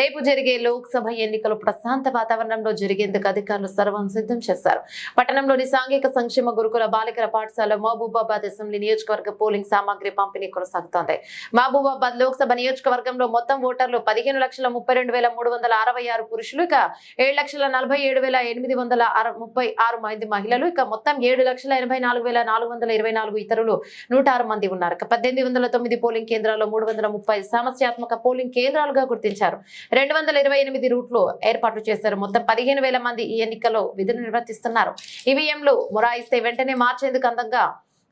రేపు జరిగే లోక్సభ ఎన్నికలు ప్రశాంత వాతావరణంలో జరిగేందుకు అధికారులు సర్వం సిద్ధం చేశారు. పట్టణంలోని సాంఘిక సంక్షేమ గురుకుల బాలికల పాఠశాల మహబూబాబాద్ అసెంబ్లీ నియోజకవర్గ పోలింగ్ సామాగ్రి పంపిణీ కొనసాగుతోంది. మహబూబాబాద్ లోక్సభ నియోజకవర్గంలో మొత్తం ఓటర్లు పదిహేను లక్షల ముప్పై రెండు వేల మూడు వందల అరవై ఆరు పురుషులు ఇక ఏడు లక్షల నలభై ఏడు వేల ఎనిమిది వందల ముప్పై ఆరు మంది మహిళలు ఇక మొత్తం ఏడు లక్షల ఎనభై నాలుగు వేల నాలుగు వందల ఇరవై నాలుగు ఇతరులు నూట ఆరు మంది ఉన్నారు. ఇక పద్దెనిమిది వందల తొమ్మిది పోలింగ్ కేంద్రాల్లో మూడు వందల ముప్పై సమస్యాత్మక పోలింగ్ కేంద్రాలుగా గుర్తించారు. రెండు వందల ఇరవై ఎనిమిది రూట్లు ఏర్పాటు చేశారు. మొత్తం పదిహేను వేల మంది ఈ ఎన్నికల్లో విధులు నిర్వర్తిస్తున్నారు. ఈవీఎంలు మొరాయిస్తే వెంటనే మార్చేందుకు అందంగా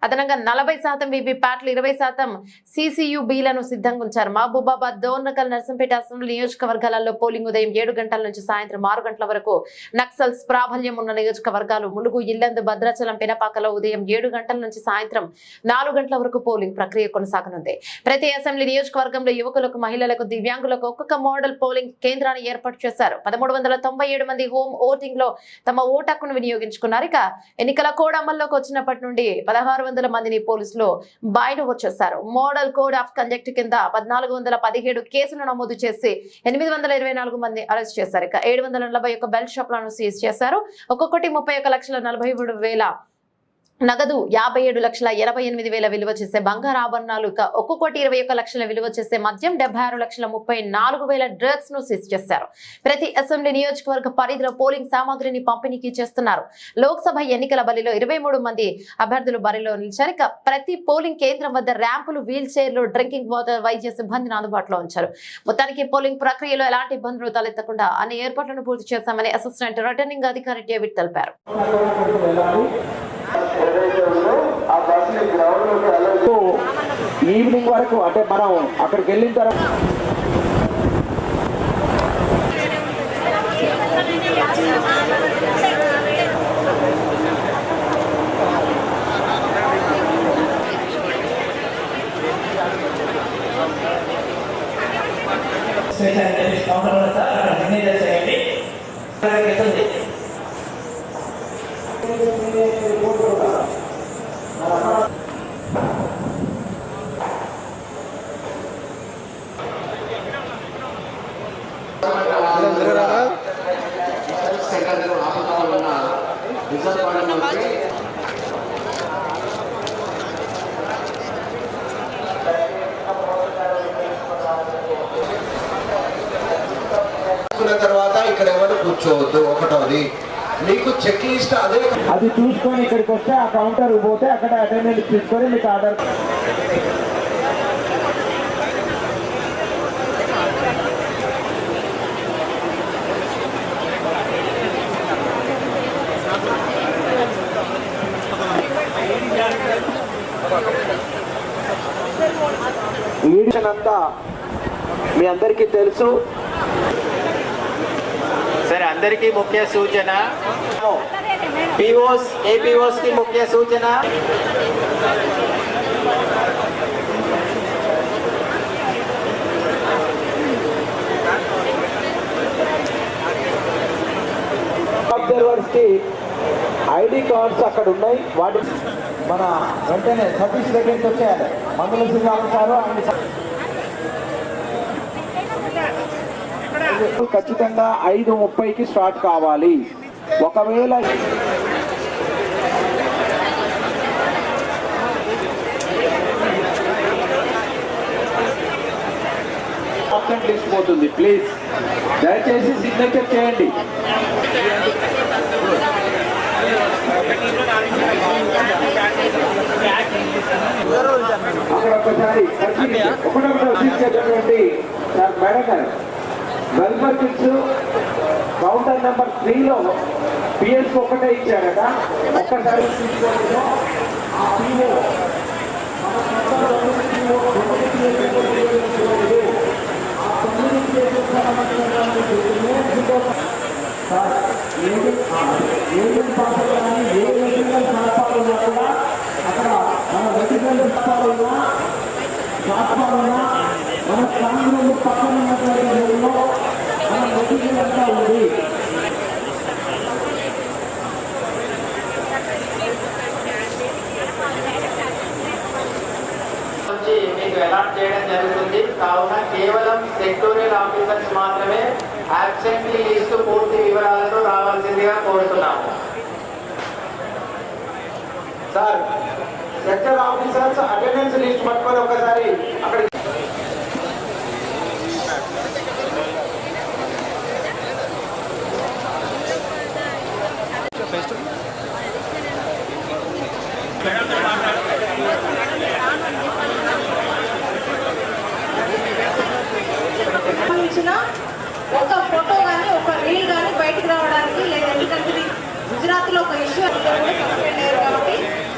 అదనంగా నలభై శాతం వీవీప్యాట్లు ఇరవై శాతం సిసియుబీలను సిద్ధంగా ఉంచారు. మహబూబాబాద్ దోర్నకల్ నర్సంపేట అసెంబ్లీ నియోజకవర్గాలలో పోలింగ్ ఉదయం ఏడు గంటల నుంచి సాయంత్రం ఆరు గంటల వరకు నక్సల్స్ ప్రాబల్యం ఉన్న నియోజకవర్గాలు ములుగు ఇల్లందు భద్రాచలం పినపాకలో ఉదయం ఏడు గంటల నుంచి సాయంత్రం నాలుగు గంటల వరకు పోలింగ్ ప్రక్రియ కొనసాగనుంది. ప్రతి అసెంబ్లీ నియోజకవర్గంలో యువకులకు మహిళలకు దివ్యాంగులకు ఒక్కొక్క మోడల్ పోలింగ్ కేంద్రాన్ని ఏర్పాటు చేశారు. పదమూడు వందల తొంభై ఏడు మంది హోమ్ ఓటింగ్లో తమ ఓటు హక్కును వినియోగించుకున్నారు. ఇక ఎన్నికల కోడ్ అమల్లోకి వచ్చినప్పటి నుండి పదహారు వందల మందిని పోలీసులు బయట వచ్చేశారు. మోడల్ కోడ్ ఆఫ్ కండక్ట్ కింద పద్నాలుగు వందల పదిహేడు కేసులు నమోదు చేసి ఎనిమిది వందల ఇరవై నాలుగు మంది అరెస్ట్ చేశారు. ఇక ఏడు వందల నలభై ఒక బెల్ట్ షాప్లను సీజ్ చేశారు. ఒక్కొక్కటి ముప్పై ఒక లక్షల నలభై మూడు వేల నగదు యాభై ఏడు లక్షల ఎనభై ఎనిమిది వేల విలువ చేసే బంగారు ఆభరణాలు ఇక కోటి ఇరవై ఒక్క లక్షల విలువ చేసే మద్యం డెబ్బై ఆరు లక్షల ముప్పై నాలుగు వేల డ్రగ్స్ను సీజ్ చేశారు. ప్రతి అసెంబ్లీ నియోజకవర్గ పరిధిలో పోలింగ్ సామాగ్రిని పంపిణీకి చేస్తున్నారు. లోక్సభ ఎన్నికల బరిలో ఇరవై మూడు మంది అభ్యర్థులు బరిలో నిలిచారు. ఇక ప్రతి పోలింగ్ కేంద్రం వద్ద ర్యాంపులు వీల్ చైర్లు డ్రింకింగ్ వాటర్ వైద్య సిబ్బందిని అందుబాటులో ఉంచారు. మొత్తానికి పోలింగ్ ప్రక్రియలో ఎలాంటి ఇబ్బందులు తలెత్తకుండా అన్ని ఏర్పాట్లను పూర్తి చేశామని అసిస్టెంట్ రిటర్నింగ్ అధికారి డేవిడ్ తెలిపారు. ఈవినింగ్ వరకు అంటే మనం అక్కడికి వెళ్ళిన తర్వాత స్పెషల్ చేయండి రిజల్ట్ పడడానికి తీసుకున్న తర్వాత ఇక్కడ ఎవరు కూర్చోవద్దు ఒకటోది. మీకు చెక్ లిస్ట్ అదే అది చూసుకొని ఇక్కడికి వస్తే ఆ కౌంటర్ పోతే అక్కడ అటెండెన్స్ తీసుకొని మీకు ఆర్డర్ ఈడిషన్ అంతా మీ అందరికీ తెలుసు. సరే అందరికీ ముఖ్య సూచన. పిఓస్ ఏపీఓస్కి ముఖ్య సూచన. ఐడి అక్కడ ఉన్నాయి. వాటి మన వెంటనే సతీష్ దగ్గరికి వచ్చేయాలి. మందుల సింహాలు సారు ఆయన ఖచ్చితంగా ఐదు ముప్పైకి స్టార్ట్ కావాలి. ఒకవేళ అబ్సెంట్ పోతుంది ప్లీజ్. దయచేసి సిగ్నేచర్ చేయండి. అక్కడ ఒకసారి మేడం గారు వెల్ఫర్ కిట్స్ కౌంటర్ నెంబర్ త్రీలో పిఎస్ ఒకటే ఇచ్చారట ఒక్కసారి తీసుకోండి. ఆ PO ఏజెంట్ కానీ ఏ కూడా అక్కడ మన మన పక్కన ఉన్నటువంటి మన అంతా ఉంది మీకు అలాట్ చేయడం జరుగుతుంది. కావున కేవలం సెక్టోరియల్ ఆఫీసర్స్ మాత్రమే అబ్సెంట్లీ లిస్టు పూర్తి వివరాలతో రావాల్సిందిగా కోరుతున్నాము. Sir sector officers attendance list పట్టుకొని ఒకసారి అక్కడ సంబంధించిన ఒక ఫోటో కానీ ఒక రీల్ కానీ బయటకు రావడానికి లేదా ఎందుకంటే ఇది గుజరాత్లో ఒక ఇష్యూ అయితే కూడా సస్పెండ్ అయ్యారు కాబట్టి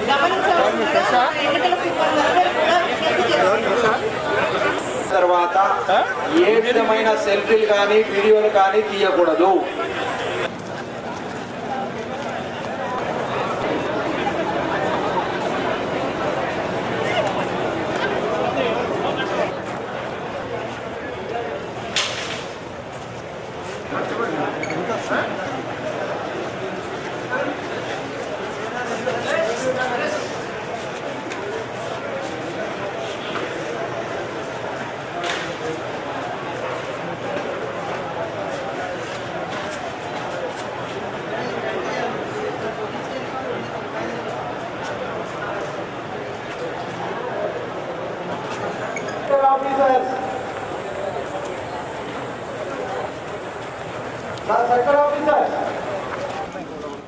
గమనించవలసిందిగా మన ఎన్నికల సిబ్బంది అందరూ కూడా విజ్ఞప్తి చేస్తున్నారు తర్వాత ఏ విధమైన సెల్ఫీలు కానీ వీడియోలు కానీ తీయకూడదు sector officers sir sector officer